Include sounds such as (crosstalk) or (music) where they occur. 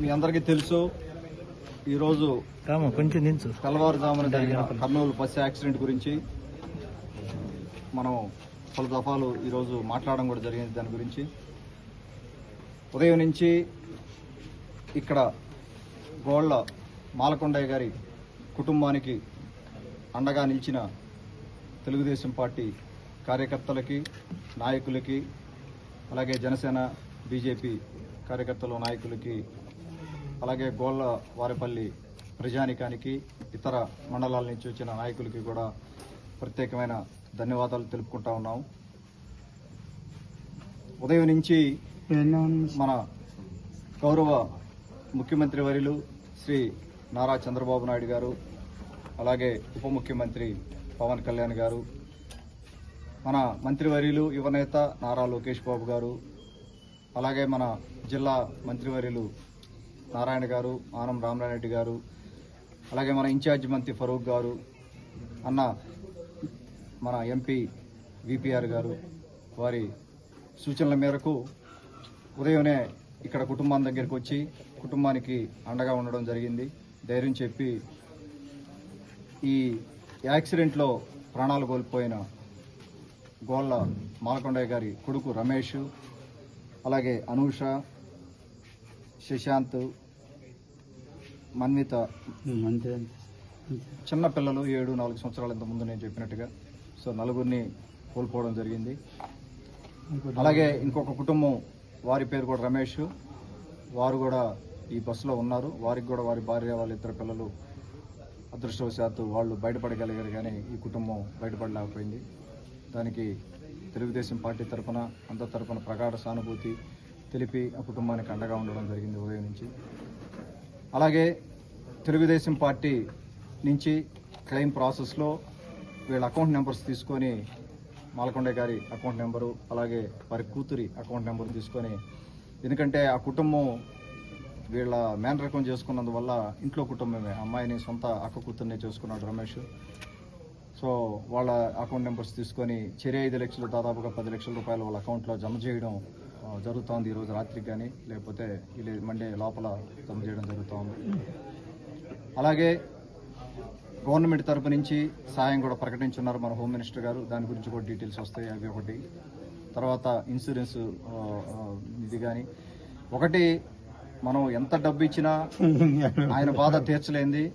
మీ అందరికీ తెలుసు. ఈరోజు కొంచెం దించు తెల్లవారుజామున జరిగిన కర్నూలు బస్సు యాక్సిడెంట్ గురించి మనం పలు దఫాలు ఈరోజు మాట్లాడడం కూడా జరిగింది దాని గురించి. ఉదయం నుంచి ఇక్కడ గోళ్ళ మాలకొండయ్య గారి కుటుంబానికి అండగా నిలిచిన తెలుగుదేశం పార్టీ కార్యకర్తలకి నాయకులకి అలాగే జనసేన బీజేపీ కార్యకర్తలు నాయకులకి అలాగే గోళ్ళ వారిపల్లి ప్రజానికానికి ఇతర మండలాల నుంచి వచ్చిన నాయకులకి కూడా ప్రత్యేకమైన ధన్యవాదాలు తెలుపుకుంటా ఉన్నాం. ఉదయం నుంచి మన గౌరవ ముఖ్యమంత్రి వర్యులు శ్రీ నారా చంద్రబాబు నాయుడు గారు అలాగే ఉప ముఖ్యమంత్రి పవన్ కళ్యాణ్ గారు మన మంత్రివర్యులు యువనేత నారా లోకేష్ బాబు గారు అలాగే మన జిల్లా మంత్రివర్యులు నారాయణ గారు ఆనం రామరారెడ్డి గారు అలాగే మన ఇన్ఛార్జ్ మంత్రి ఫరూక్ గారు అన్న మన ఎంపీ విపిఆర్ గారు వారి సూచనల మేరకు ఉదయమే ఇక్కడ కుటుంబం దగ్గరికి వచ్చి కుటుంబానికి అండగా ఉండడం జరిగింది. ధైర్యం చెప్పి ఈ యాక్సిడెంట్లో ప్రాణాలు కోల్పోయిన గోళ్ళ మాలకొండయ్య గారి కొడుకు రమేష్ అలాగే అనూష శశాంత్ మన్విత. చిన్న పిల్లలు ఏడు నాలుగు సంవత్సరాల ఇంత ముందు నేను చెప్పినట్టుగా. సో నలుగురిని కోల్పోవడం జరిగింది. అలాగే ఇంకొక కుటుంబం వారి పేరు కూడా రమేష్. వారు కూడా ఈ బస్సులో ఉన్నారు. వారికి కూడా వారి భార్య వాళ్ళ ఇద్దరు పిల్లలు అదృష్టవశాత్తు వాళ్ళు బయటపడగలిగారు కానీ ఈ కుటుంబం బయటపడలేకపోయింది. దానికి తెలుగుదేశం పార్టీ తరఫున అందరి తరఫున ప్రగాఢ సానుభూతి తెలిపి ఆ కుటుంబానికి అండగా ఉండడం జరిగింది ఉదయం నుంచి. అలాగే తెలుగుదేశం పార్టీ నుంచి క్లెయిమ్ ప్రాసెస్లో వీళ్ళ అకౌంట్ నెంబర్స్ తీసుకొని మాలకొండ గారి అకౌంట్ నెంబరు అలాగే వారి కూతురి అకౌంట్ నెంబర్ తీసుకొని ఎందుకంటే ఆ కుటుంబం వీళ్ళ మేనరకం చేసుకున్నందువల్ల ఇంట్లో కుటుంబమే అమ్మాయిని సొంత అక్క కూతుర్నే చేసుకున్నాడు రమేష్. సో వాళ్ళ అకౌంట్ నెంబర్స్ తీసుకొని చెరే ఐదు లక్షలు దాదాపుగా పది లక్షల రూపాయలు వాళ్ళ అకౌంట్లో జమ చేయడం జరుగుతోంది ఈరోజు రాత్రికి కానీ లేకపోతే ఇలా మండే లోపల జమ చేయడం జరుగుతోంది. అలాగే గవర్నమెంట్ తరపు నుంచి సాయం కూడా ప్రకటించున్నారు మన హోమ్ మినిస్టర్ గారు. దాని గురించి కూడా డీటెయిల్స్ వస్తాయి అవి ఒకటి. తర్వాత ఇన్సూరెన్స్ ఇది కానీ. ఒకటి మనం ఎంత డబ్బు ఇచ్చినా (laughs) ఆయన బాధ తీర్చలేంది.